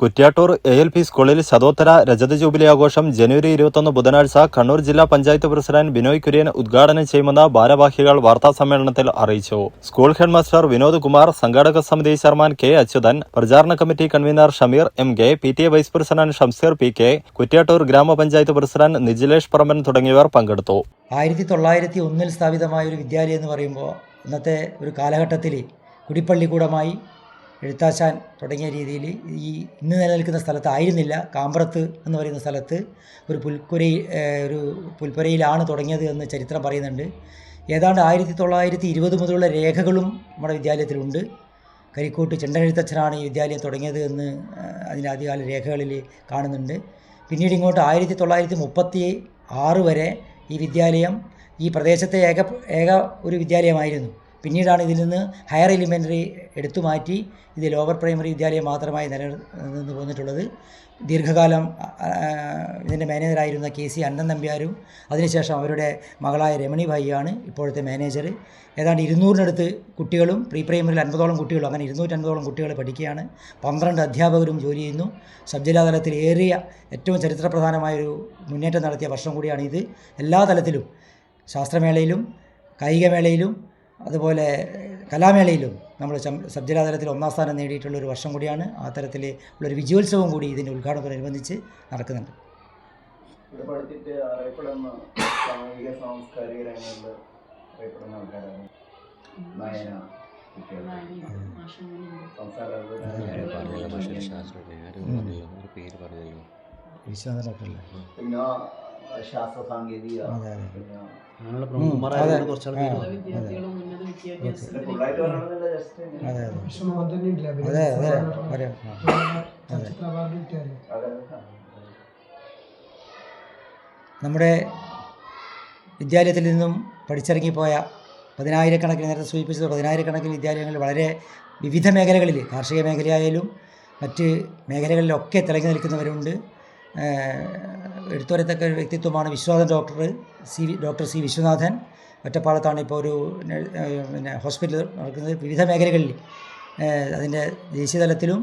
Kuttiattoor A L P സ്കൂളിൽ ശതോത്തര രജത jubilee ആഘോഷം ജനുവരി ഇരുപത്തൊന്ന് ബുധനാഴ്ച കണ്ണൂർ ജില്ലാ പഞ്ചായത്ത് പ്രസിഡന്റ് ബിനോയ് കുര്യൻ ഉദ്ഘാടനം ചെയ്യുമെന്ന് ഭാരവാഹികൾ വാർത്താ സമ്മേളനത്തിൽ അറിയിച്ചു. സ്കൂൾ ഹെഡ്മാസ്റ്റർ വിനോദ് കുമാർ സംഘാടക സമിതി ചെയർമാൻ കെ അച്യുതൻ പ്രചാരണ committee convenor Shameer M K P T A vice president Shamseer P K Kuttiattoor grama panchayat president Nijilesh Paramban തുടങ്ങിയവർ പങ്കെടുത്തു. ആയിരത്തി തൊള്ളായിരത്തി ഒന്നിൽ സ്ഥാപിതമായ ഒരു വിദ്യാലയം എന്ന് പറയുമ്പോൾ ഇന്നത്തെ ഒരു കാലഘട്ടത്തിൽ കുടിപ്പള്ളിക്കൂടമായി എഴുത്താശാൻ തുടങ്ങിയ രീതിയിൽ ഈ ഇന്ന് നിലനിൽക്കുന്ന സ്ഥലത്ത് ആയിരുന്നില്ല കാമ്പ്രത്ത് എന്ന് പറയുന്ന സ്ഥലത്ത് ഒരു പുൽക്കുരയിൽ ഒരു പുൽപ്പുരയിലാണ് തുടങ്ങിയത് എന്ന് ചരിത്രം പറയുന്നുണ്ട്. ഏതാണ്ട് ആയിരത്തി തൊള്ളായിരത്തി ഇരുപത് മുതലുള്ള രേഖകളും നമ്മുടെ വിദ്യാലയത്തിലുണ്ട്. കരിക്കോട്ട് ചെണ്ടനെഴുത്തച്ഛനാണ് ഈ വിദ്യാലയം തുടങ്ങിയത് എന്ന് അതിന്റെ ആദ്യകാല രേഖകളിൽ കാണുന്നുണ്ട്. പിന്നീട് ഇങ്ങോട്ട് ആയിരത്തി തൊള്ളായിരത്തി മുപ്പത്തി ആറ് വരെ ഈ വിദ്യാലയം ഈ പ്രദേശത്തെ ഏക ഏക ഒരു വിദ്യാലയമായിരുന്നു. പിന്നീടാണ് ഇതിൽ നിന്ന് ഹയർ എലിമെന്ററി എടുത്തു മാറ്റി ഇത് ലോവർ പ്രൈമറി വിദ്യാലയം മാത്രമായി നിലനിന്ന് പോന്നിട്ടുള്ളത് ദീർഘകാലം ഇതിന്റെ മാനേജറായിരുന്ന കെ സി അന്നൻ നമ്പ്യാരും അതിനുശേഷം അവരുടെ മകളായ രമണി ഭായിയാണ് ഇപ്പോഴത്തെ മാനേജർ ഏതാണ്ട് ഇരുന്നൂറിനടുത്ത് കുട്ടികളും പ്രീ പ്രൈമറിയിൽ അൻപതോളം കുട്ടികളും അങ്ങനെ ഇരുന്നൂറ്റൻപതോളം കുട്ടികൾ പഠിക്കുകയാണ്. പന്ത്രണ്ട് അധ്യാപകരും ജോലി ചെയ്യുന്നു. സബ് ജില്ലാ തലത്തിൽ ഏറിയ ഏറ്റവും ചരിത്രപ്രധാനമായൊരു മുന്നേറ്റം നടത്തിയ വർഷം കൂടിയാണ് ഇത് എല്ലാ തലത്തിലും ശാസ്ത്രമേളയിലും കായികമേളയിലും അതുപോലെ കലാമേളയിലും നമ്മൾ സബ് തലത്തിൽ ഒന്നാം സ്ഥാനം നേടിയിട്ടുള്ള ഒരു വർഷം കൂടിയാണ്. ആ തരത്തിൽ ഉള്ളൊരു വിജയോത്സവം കൂടി ഇതിന്റെ ഉദ്ഘാടനത്തോടനുബന്ധിച്ച് നടക്കുന്നുണ്ട്. ഇവിടെ പഠിച്ചിട്ട് അറിയപ്പെടുന്ന സാമൂഹിക സാംസ്കാരിക രംഗങ്ങളിൽ അറിയപ്പെടുന്ന ആൾക്കാരാണ്. നയന കുട്ടികൾ സംസാര പേര് പറഞ്ഞല്ലോ വിശ്വനാഥ ഡോക്ടറല്ലേ പിന്നെ ശാസ്ത്ര സാങ്കേതിക അതെ, നമ്മുടെ വിദ്യാലയത്തിൽ നിന്നും പഠിച്ചിറങ്ങിപ്പോയ പതിനായിരക്കണക്കിന് നേരത്തെ സൂചിപ്പിച്ചത് പതിനായിരക്കണക്കിന് വിദ്യാലയങ്ങളിൽ വളരെ വിവിധ മേഖലകളിൽ കാർഷിക മേഖലയായാലും മറ്റ് മേഖലകളിലൊക്കെ തിളങ്ങി നിൽക്കുന്നവരുണ്ട്. എടുത്തുവരത്തക്ക ഒരു വ്യക്തിത്വമാണ് Viswanathan doctor C doctor C Viswanathan. ഒറ്റപ്പാലത്താണ് ഇപ്പോൾ ഒരു പിന്നെ ഹോസ്പിറ്റൽ നടക്കുന്നത്. വിവിധ മേഖലകളിൽ അതിന്റെ ദേശീയതലത്തിലും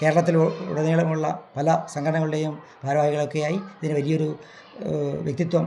കേരളത്തിൽ ഉടനീളമുള്ള പല സംഘടനകളുടെയും ഭാരവാഹികളൊക്കെയായി ഇതിന് വലിയൊരു വ്യക്തിത്വം